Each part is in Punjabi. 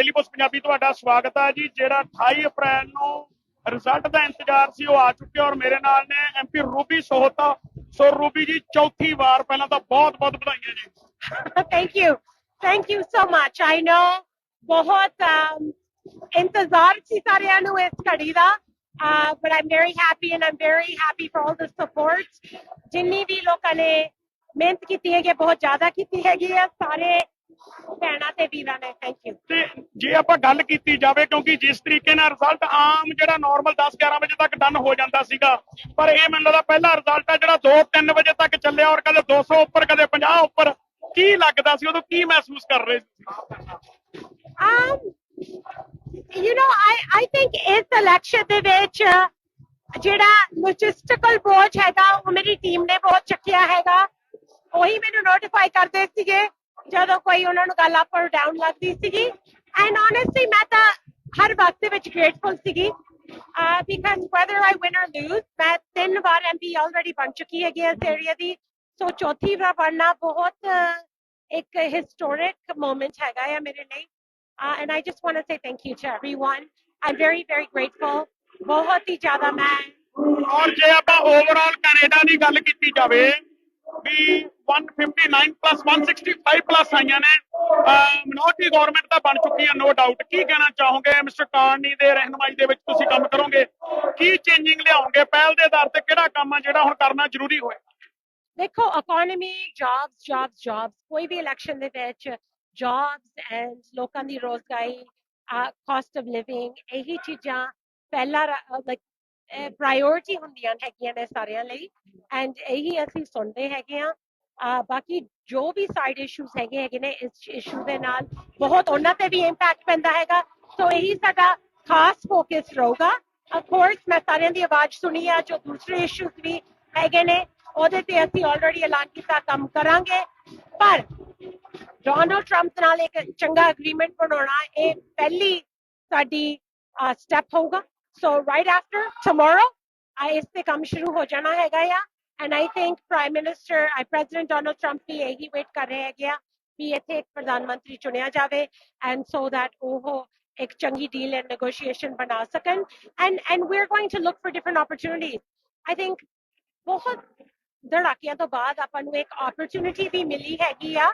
ਡੇਲੀ ਪੋਸਟ ਪੰਜਾਬੀ ਤੁਹਾਡਾ ਸਵਾਗਤ ਹੈ ਜੀ। ਜਿਹੜਾ 28 ਅਪ੍ਰੈਲ ਨੂੰ ਰਿਜ਼ਲਟ ਦਾ ਇੰਤਜ਼ਾਰ ਸੀ ਉਹ ਆ ਚੁੱਕਿਆ ਔਰ ਮੇਰੇ ਨਾਲ ਨੇ MP Ruby Sahota. So Ruby ji ਚੌਥੀ ਵਾਰ ਪਹਿਲਾਂ ਤਾਂ ਬਹੁਤ ਬਹੁਤ ਵਧਾਈਆਂ ਜੀ। Thank you. Thank you so much. I know ਬਹੁਤ ਇੰਤਜ਼ਾਰ ਸੀ ਸਾਰਿਆਂ ਨੂੰ ਇਸ ਘੜੀ ਦਾ। uh, but I'm very happy and I'm very happy for all the ਜਿੰਨੀ ਵੀ ਲੋਕਾਂ ਨੇ ਮਿਹਨਤ ਕੀਤੀ ਹੈਗੀ ਹੈ, ਬਹੁਤ ਜ਼ਿਆਦਾ ਕੀਤੀ ਹੈਗੀ ਹੈ। ਸਾਰੇ ਭੈਣਾਂ ਤੇ ਵੀਰਾਂ ਨੇ ਥੈਂਕ ਯੂ ਤੇ ਜੇ ਆਪਾਂ ਗੱਲ ਕੀਤੀ ਜਾਵੇ ਕਿਉਂਕਿ ਜਿਸ ਤਰੀਕੇ ਨਾਲ ਰਿਜ਼ਲਟ ਆਮ ਜਿਹੜਾ ਨਾਰਮਲ 10 11 ਵਜੇ ਤੱਕ ਡਨ ਹੋ ਜਾਂਦਾ ਸੀਗਾ ਪਰ ਇਹ ਮੈਨੂੰ ਲੱਗਦਾ ਪਹਿਲਾ ਰਿਜ਼ਲਟ ਆ ਜਿਹੜਾ 2 3 ਵਜੇ ਤੱਕ ਚੱਲਿਆ ਔਰ ਕਦੇ 200 ਉੱਪਰ ਕਦੇ 50 ਉੱਪਰ ਕੀ ਲੱਗਦਾ ਸੀ? ਉਦੋਂ ਕੀ ਮਹਿਸੂਸ ਕਰ ਰਹੇ ਸੀ? Um, you know, I I think ਇਸ election ਦੇ ਵਿੱਚ ਜਿਹੜਾ logistical ਬੋਝ ਹੈਗਾ ਉਹ ਮੇਰੀ ਟੀਮ ਨੇ ਬਹੁਤ ਚੱਕਿਆ ਹੈਗਾ। ਉਹੀ ਮੈਨੂੰ ਨੋਟੀਫਾਈ ਕਰਦੇ ਸੀਗੇ। ਜਦੋਂ ਕੋਈ ਉਹਨਾਂ ਨੂੰ ਗੱਲ ਅਪ ਔਰ ਡਾਊਨ ਲੱਗਦੀ ਸੀਗੀ ਐਂਡ honestly ਮੈਂ ਤਾਂ ਹਰ ਵਕਤ ਦੇ ਵਿੱਚ grateful ਸੀਗੀ uh, because whether I win or lose ਮੈਂ ਤਿੰਨ ਵਾਰ MP already ਬਣ ਚੁੱਕੀ ਹੈਗੀ ਇਸ ਏਰੀਆ ਦੀ ਸੋ ਚੌਥੀ ਵਾਰ ਬਣਨਾ ਬਹੁਤ uh, ਇੱਕ ਹਿਸਟੋਰਿਕ ਮੂਮੈਂਟ ਹੈਗਾ ਆ ਮੇਰੇ ਲਈ Uh, and I just want to say thank you to everyone. I'm very, very grateful. ਬਹੁਤ ਹੀ ਜ਼ਿਆਦਾ ਮੈਂ ਔਰ ਜੇ ਆਪਾਂ ਓਵਰਆਲ ਕੈਨੇਡਾ ਦੀ ਗੱਲ ਕੀਤੀ ਜਾਵੇ ਵੀ 159 ਪਲੱਸ 165 ਪਲੱਸ ਆਈਆਂ ਨੇ। ਮਿਨੋਰਟੀ ਗਵਰਨਮੈਂਟ ਤਾਂ ਬਣ ਚੁੱਕੀ ਹੈ ਨੋ ਡਾਊਟ ਕੀ ਕਹਿਣਾ ਚਾਹੋਗੇ ਮਿਸਟਰ ਕਾਰਨੀ ਦੇ ਰਹਿਨਮਾਈ ਦੇ ਵਿੱਚ ਤੁਸੀਂ ਕੰਮ ਕਰੋਗੇ? ਕੀ ਚੇਂਜਿੰਗ ਲਿਆਓਗੇ? ਪਹਿਲ ਦੇ ਆਧਾਰ ਤੇ ਕਿਹੜਾ ਕੰਮ ਆ ਜਿਹੜਾ ਹੁਣ ਕਰਨਾ ਜ਼ਰੂਰੀ ਹੋਏਗਾ ਦੇਖੋ ਇਕਨੋਮੀ ਜੌਬਸ ਜੌਬਸ ਜੌਬਸ ਕੋਈ ਵੀ ਇਲੈਕਸ਼ਨ ਦੇ ਵਿੱਚ ਜੌਬਸ ਐਂਡ ਲੋਕਾਂ ਦੀ ਰੋਜ਼ਗਾਰੀ ਕਾਸਟ ਆਫ ਲਿਵਿੰਗ ਇਹੀ ਚੀਜ਼ਾਂ ਪਹਿਲਾ ਲਾਈਕ ਪ੍ਰਾਇੋਰਟੀ ਹੁੰਦੀਆਂ ਹੈਗੀਆਂ ਨੇ ਸਾਰਿਆਂ ਲਈ। ਐਂਡ ਇਹੀ ਅਸੀਂ ਸੁਣਦੇ ਹੈਗੇ ਆ ਆ। ਬਾਕੀ ਜੋ ਵੀ ਸਾਈਡ ਇਸ਼ੂਸ ਹੈਗੇ ਹੈਗੇ ਨੇ ਇਸ ਇਸ਼ੂ ਦੇ ਨਾਲ ਬਹੁਤ ਉਹਨਾਂ ਤੇ ਵੀ ਇੰਪੈਕਟ ਪੈਂਦਾ ਹੈਗਾ। ਸੋ ਇਹੀ ਸਾਡਾ ਖਾਸ ਫੋਕਸ ਰਹੂਗਾ। ਆਫ ਕੋਰਸ ਮੈਂ ਸਾਰਿਆਂ ਦੀ ਆਵਾਜ਼ ਸੁਣੀ ਆ, ਜੋ ਦੂਸਰੇ ਇਸ਼ੂਸ ਵੀ ਹੈਗੇ ਨੇ, ਉਹਦੇ ਤੇ ਅਸੀਂ ਆਲਰੇਡੀ ਐਲਾਨ ਕੀਤਾ, ਕੰਮ ਕਰਾਂਗੇ। ਪਰ ਡੋਨਲਡ ਟਰੰਪ ਨਾਲ ਇੱਕ ਚੰਗਾ ਐਗਰੀਮੈਂਟ ਬਣਾਉਣਾ, ਇਹ ਪਹਿਲੀ ਸਾਡੀ ਸਟੈਪ ਹੋਊਗਾ। ਸੋ ਰਾਈਟ ਆਫਟਰ ਟੁਮਾਰੋ ਇਸ ਤੇ ਕੰਮ ਸ਼ੁਰੂ ਹੋ ਜਾਣਾ ਹੈਗਾ ਆ। and i think prime minister uh, president donald trump bhi yahi wait kar rahe hai ki ethe ek pradhanmantri chunya jave and so that oh ek changi deal and negotiation banasakan, and and we're going to look for different opportunities. I think bahut dhadakiyan to baad apan nu ek opportunity bhi mili hai ki ya.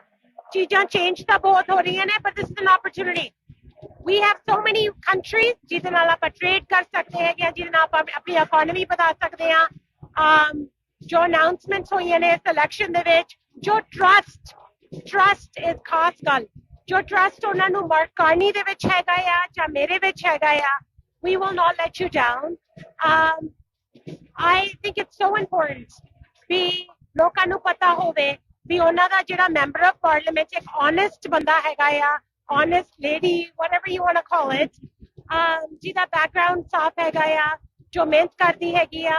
Cheezan change ta bahut ho rahi hain but this is an opportunity. We have so many countries jithe naal apan trade kar sakte hai ya jithe naal apan apni economy bada sakte hain. Um, ਜੋ ਅਨਾਉਂਸਮੈਂਟਸ ਹੋਈਆਂ ਨੇ ਇਸ ਇਲੈਕਸ਼ਨ ਦੇ ਵਿੱਚ ਜੋ ਟਰਸਟ ਟਰਸਟ ਇਜ਼ ਖਾਸ ਗੱਲ ਜੋ ਟਰਸਟ ਉਹਨਾਂ ਨੂੰ ਮਾਰਕ ਕਾਰਨੀ ਦੇ ਵਿੱਚ ਹੈਗਾ ਆ ਜਾਂ ਮੇਰੇ ਵਿੱਚ ਹੈਗਾ ਆ we will not let you down. Um, I think it's so important ਵੀ ਲੋਕਾਂ ਨੂੰ ਪਤਾ ਹੋਵੇ ਵੀ ਉਹਨਾਂ ਦਾ ਜਿਹੜਾ ਮੈਂਬਰ ਆਫ ਪਾਰਲੀਮੈਂਟ ਇੱਕ ਓਨੈਸਟ ਬੰਦਾ ਹੈਗਾ ਆ honest lady, whatever you want to call it, um, ਜਿਹਦਾ background ਸਾਫ਼ ਹੈਗਾ ਆ ਜੋ ਮਿਹਨਤ ਕਰਦੀ ਹੈਗੀ ਆ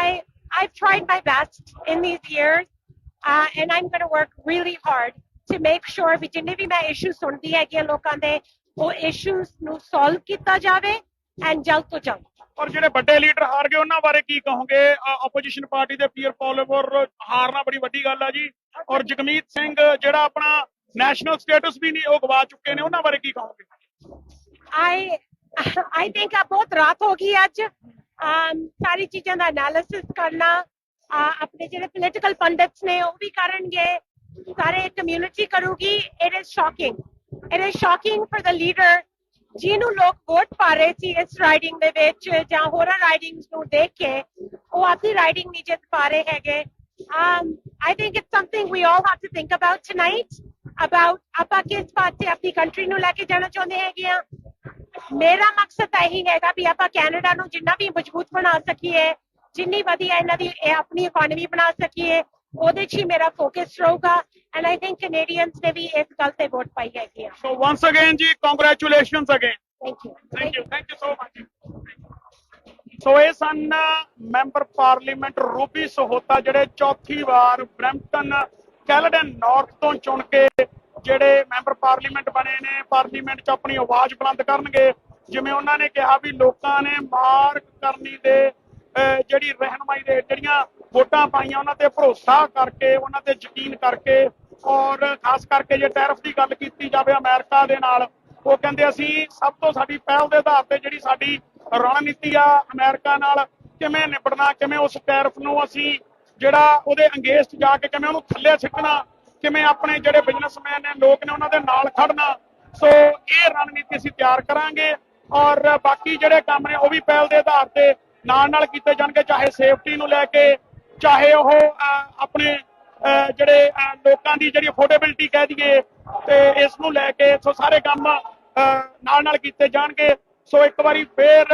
I I've tried my best in these years uh, and I'm going to work really hard to make sure ਵੀ ਜਿੰਨੇ ਵੀ ਮੈਂ issues ਸੁਣਦੀ ਹੈਗੀ ਲੋਕਾਂ ਦੇ ਉਹ issues ਨੂੰ solve ਕੀਤਾ ਜਾਵੇ and ਜਲਦ ਤੋਂ ਜਲਦ। ਔਰ ਜਿਹੜੇ ਵੱਡੇ ਲੀਡਰ ਹਾਰ ਗਏ ਉਹਨਾਂ ਬਾਰੇ ਕੀ ਕਹੋਗੇ? ਆਪੋਜੀਸ਼ਨ ਪਾਰਟੀ ਦੇ ਪੀਅਰ ਪੋਲੀਵਰ ਹਾਰਨਾ ਬੜੀ ਵੱਡੀ ਗੱਲ ਆ ਜੀ। ਔਰ ਜਗਮੀਤ ਸਿੰਘ ਜਿਹੜਾ ਆਪਣਾ ਨੈਸ਼ਨਲ ਸਟੇਟਸ ਵੀ ਨਹੀਂ ਉਹ ਗਵਾ ਚੁੱਕੇ ਨੇ ਉਹਨਾਂ ਬਾਰੇ ਕੀ ਕਹੋਗੇ? I I think ਆ ਬਹੁਤ ਰਾਤ ਹੋ ਗਈ ਅੱਜ। ਸਾਰੀ ਚੀਜ਼ਾਂ ਦਾ ਐਨਾਲਿਸਿਸ ਕਰਨਾ ਆਪਣੇ ਜਿਹੜੇ ਪੋਲੀਟੀਕਲ ਪੰਡਿਤਸ ਨੇ ਉਹ ਵੀ ਕਰਨਗੇ ਸਾਰੇ ਕਮਿਊਨਿਟੀ ਕਰੂਗੀ it is shocking it is shocking for the leader ਜਿਹਨੂੰ ਲੋਕ ਵੋਟ ਪਾ ਰਹੇ ਸੀ ਇਸ ਰਾਈਡਿੰਗ ਦੇ ਵਿੱਚ ਜਾਂ ਹੋਰਾਂ ਰਾਈਡਿੰਗਸ ਨੂੰ ਦੇਖ ਕੇ ਉਹ ਆਪਣੀ ਰਾਈਡਿੰਗ ਨਹੀਂ ਜਿੱਤ ਪਾ ਰਹੇ ਹੈਗੇ। um, I think it's something we all have to think about tonight about ਆਪਾਂ ਕਿਸ ਪਾਸੇ ਆਪਣੀ ਕੰਟਰੀ ਨੂੰ ਲੈ ਕੇ ਜਾਣਾ ਚਾਹੁੰਦੇ ਹੈਗੇ ਆ। ਮੇਰਾ ਮਕਸਦ ਇਹੀ ਹੈਗਾ ਵੀ ਆਪਾਂ ਕੈਨੇਡਾ ਨੂੰ ਜਿੰਨਾ ਵੀ ਮਜ਼ਬੂਤ ਬਣਾ ਸਕੀਏ ਜਿੰਨੀ ਵਧੀਆ ਇਹਨਾਂ ਦੀ ਇਹ ਆਪਣੀ ਇਕਨੋਮੀ ਬਣਾ ਸਕੀਏ ਉਹਦੇ 'ਚ ਹੀ ਮੇਰਾ ਫੋਕਸ ਰਹੂਗਾ ਐਂਡ ਆਈ ਥਿੰਕ ਕੈਨੇਡੀਅਨਸ ਨੇ ਵੀ ਇਸ ਗੱਲ ਤੇ ਵੋਟ ਪਾਈ ਹੈਗੀ ਆ। So once again ji congratulations again thank you thank you thank you so much so ਇਹ ਸਨ ਮੈਂਬਰ ਪਾਰਲੀਮੈਂਟ ਰੂਬੀ ਸਹੋਤਾ ਜਿਹੜੇ ਚੌਥੀ ਵਾਰ ਬ੍ਰੈਂਪਟਨ ਕੈਲਡਨ ਨਾਰਥ ਤੋਂ ਚੁਣ ਕੇ ਜਿਹੜੇ ਮੈਂਬਰ ਪਾਰਲੀਮੈਂਟ ਬਣੇ ਨੇ, ਪਾਰਲੀਮੈਂਟ 'ਚ ਆਪਣੀ ਆਵਾਜ਼ ਬੁਲੰਦ ਕਰਨਗੇ। ਜਿਵੇਂ ਉਹਨਾਂ ਨੇ ਕਿਹਾ ਵੀ ਲੋਕਾਂ ਨੇ ਮਾਰਕ ਕਰਨੀ ਦੇ ਜਿਹੜੀ ਰਹਿਨਮਾਈ ਦੇ, ਜਿਹੜੀਆਂ ਵੋਟਾਂ ਪਾਈਆਂ, ਉਹਨਾਂ ਤੇ ਭਰੋਸਾ ਕਰਕੇ, ਉਹਨਾਂ ਤੇ ਯਕੀਨ ਕਰਕੇ ਔਰ ਖਾਸ ਕਰਕੇ ਜੇ ਟੈਰਫ ਦੀ ਗੱਲ ਕੀਤੀ ਜਾਵੇ ਅਮਰੀਕਾ ਦੇ ਨਾਲ, ਉਹ ਕਹਿੰਦੇ ਅਸੀਂ ਸਭ ਤੋਂ ਸਾਡੀ ਪਹਿਲ ਦੇ ਆਧਾਰ ਤੇ ਜਿਹੜੀ ਸਾਡੀ ਰਣਨੀਤੀ ਆ ਅਮਰੀਕਾ ਨਾਲ ਕਿਵੇਂ ਨਿਬੜਨਾ, ਕਿਵੇਂ ਉਸ ਟੈਰਫ ਨੂੰ ਅਸੀਂ ਜਿਹੜਾ ਉਹਦੇ ਅੰਗੇਸਟ ਜਾ ਕੇ ਕਿਵੇਂ ਉਹਨੂੰ ਥੱਲੇ ਸਿੱਟਣਾ ਕਿਵੇਂ ਆਪਣੇ ਜਿਹੜੇ ਬਿਜ਼ਨਸਮੈਨ ਨੇ ਲੋਕ ਨੇ ਉਹਨਾਂ ਦੇ ਨਾਲ ਖੜਨਾ। ਸੋ ਇਹ ਰਣਨੀਤੀ ਅਸੀਂ ਤਿਆਰ ਕਰਾਂਗੇ ਔਰ ਬਾਕੀ ਜਿਹੜੇ ਕੰਮ ਨੇ ਉਹ ਵੀ ਪਹਿਲ ਦੇ ਆਧਾਰ ਤੇ ਨਾਲ ਨਾਲ ਕੀਤੇ ਜਾਣਗੇ ਚਾਹੇ ਸੇਫਟੀ ਨੂੰ ਲੈ ਕੇ ਚਾਹੇ ਉਹ ਆਪਣੇ ਜਿਹੜੇ ਲੋਕਾਂ ਦੀ ਜਿਹੜੀ ਅਫੋਰਡੇਬਿਲਟੀ ਕਹਿ ਦਈਏ ਤੇ ਇਸ ਨੂੰ ਲੈ ਕੇ ਸੋ ਸਾਰੇ ਕੰਮ ਅਹ, ਨਾਲ ਨਾਲ ਕੀਤੇ ਜਾਣਗੇ। ਸੋ ਇੱਕ ਵਾਰੀ ਫੇਰ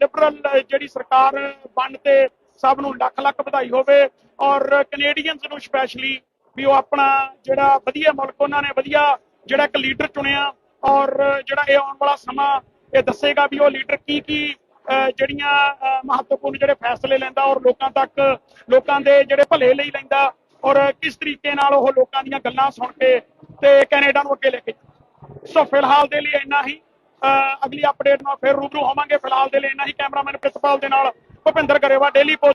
ਲਿਬਰਲ ਜਿਹੜੀ ਸਰਕਾਰ ਬਣ ਤੇ ਸਭ ਨੂੰ ਲੱਖ ਲੱਖ ਵਧਾਈ ਹੋਵੇ ਔਰ ਕੈਨੇਡੀਅਨਸ ਨੂੰ ਸਪੈਸ਼ਲੀ ਵੀ ਉਹ ਆਪਣਾ ਜਿਹੜਾ ਵਧੀਆ ਮੁਲਕ ਉਹਨਾਂ ਨੇ ਵਧੀਆ ਜਿਹੜਾ ਇੱਕ ਲੀਡਰ ਚੁਣਿਆ ਔਰ ਜਿਹੜਾ ਇਹ ਆਉਣ ਵਾਲਾ ਸਮਾਂ ਇਹ ਦੱਸੇਗਾ ਵੀ ਉਹ ਲੀਡਰ ਕੀ ਕੀ ਜਿਹੜੀਆਂ ਮਹੱਤਵਪੂਰਨ ਜਿਹੜੇ ਫੈਸਲੇ ਲੈਂਦਾ ਔਰ ਲੋਕਾਂ ਤੱਕ ਲੋਕਾਂ ਦੇ ਜਿਹੜੇ ਭਲੇ ਲਈ ਲੈਂਦਾ ਔਰ ਕਿਸ ਤਰੀਕੇ ਨਾਲ ਉਹ ਲੋਕਾਂ ਦੀਆਂ ਗੱਲਾਂ ਸੁਣ ਕੇ ਤੇ ਕੈਨੇਡਾ ਨੂੰ ਅੱਗੇ ਲੈ ਕੇ ਸੋ ਫਿਲਹਾਲ ਦੇ ਲਈ ਇੰਨਾ ਹੀ। ਅਹ, ਅਗਲੀ ਅਪਡੇਟ ਨਾਲ ਫਿਰ ਰੂਬਰੂ ਹੋਵਾਂਗੇ। ਫਿਲਹਾਲ ਦੇ ਲਈ ਇੰਨਾ ਹੀ। ਕੈਮਰਾਮੈਨ ਪ੍ਰਿਤਪਾਲ ਦੇ ਨਾਲ ਭੁਪਿੰਦਰ ਗਰੇਵਾ ਡੇਲੀ ਪੋਸਟ